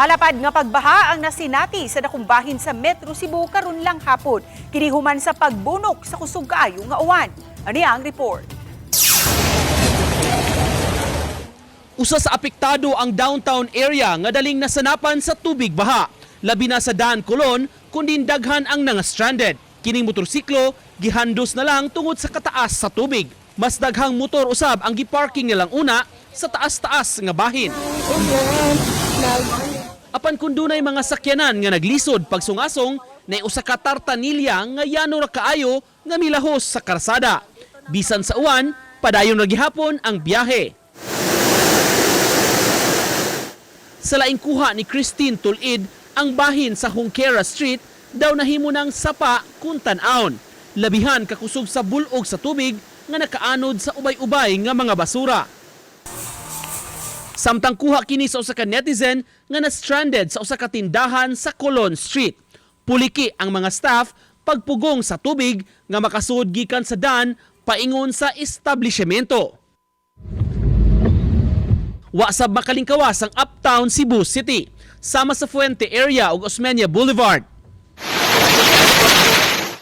Halapad nga pagbaha ang nasinati sa dakong bahin sa Metro Cebu karon lang hapon. Kinihuman sa pagbunok sa kusog kaayo nga uwan. Ani ang report? Usa sa apektado ang downtown area nga daling nasanapan sa tubig baha. Labi na sa daan kulon kundi daghan ang nga stranded. Kining motorsiklo gihandos na lang tungod sa kataas sa tubig. Mas daghang motor usab ang giparking nilang una sa taas-taas nga bahin. Apan kun dunay mga sakyanan nga naglisod pagsungasong na usa ka tartanilya nga yano ra kaayo nga milahos sa karsada. Bisan sa uwan, padayon na gihapon ang biyahe. Sa laing kuha ni Christine Tulid, ang bahin sa Hungkera Street daw nahimo ng sapa kun tan-aon. Labihan kakusog sa bulog sa tubig nga nakaanod sa ubay-ubay nga mga basura. Samtang kuha kini sa usa ka netizen nga na-stranded sa usa ka tindahan sa Colon Street. Puliki ang mga staff pagpugong sa tubig nga makasud gikan sa dan paingon sa establishmento. Wa sab makalingkawas ang Uptown Cebu City sama sa Fuente area ug Osmeña Boulevard.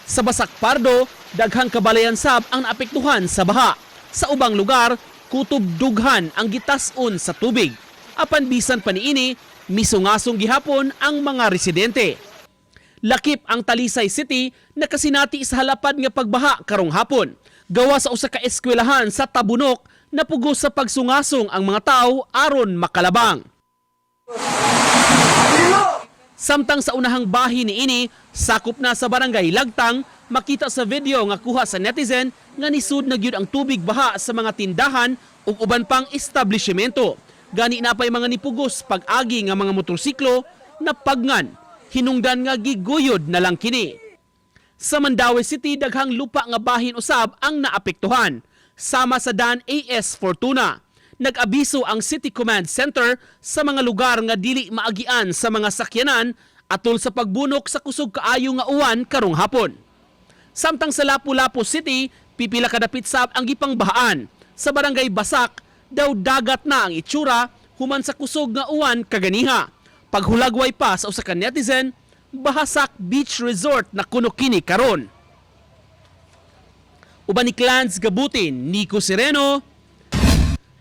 Sa Basak Pardo, daghang kabalayan sab ang naapektuhan sa baha. Sa ubang lugar, kutob dughan ang gitas-on sa tubig. Apan bisan pa niini, misungasong gihapon ang mga residente. Lakip ang Talisay City na kasinati sa halapad nga pagbaha karong hapon. Gawa sa usa ka eskwelahan sa Tabunok napugo sa pagsungasong ang mga tao aron makalabang. Samtang sa unahang bahi ni ini, sakop na sa barangay Lagtang, makita sa video nga kuha sa netizen nga nisud na gyud ang tubig baha sa mga tindahan ug uban pang establishmento. Gani na pay mga nipugos pag-agi nga mga motorsiklo na pagngan, hinungdan nga giguyod na lang kini. Sa Mandaue City, daghang lupa nga bahin usab ang naapektuhan. Sama sa Dan AS Fortuna. Nag-abiso ang City Command Center sa mga lugar nga dili maagian sa mga sakyanan atol sa pagbunok sa kusog kaayo nga uwan karong hapon. Samtang sa Lapu-Lapu City, pipila ka dapit sab ang gipangbahaan. Sa barangay Basak, daw dagat na ang itsura human sa kusog nga uwan kaganiha. Paghulagway pa sa usa ka netizen, Bahasak Beach Resort na kuno kini karon. Uban ni Clans Gabutin, Nico Sereno,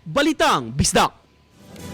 Balitang Bisdak.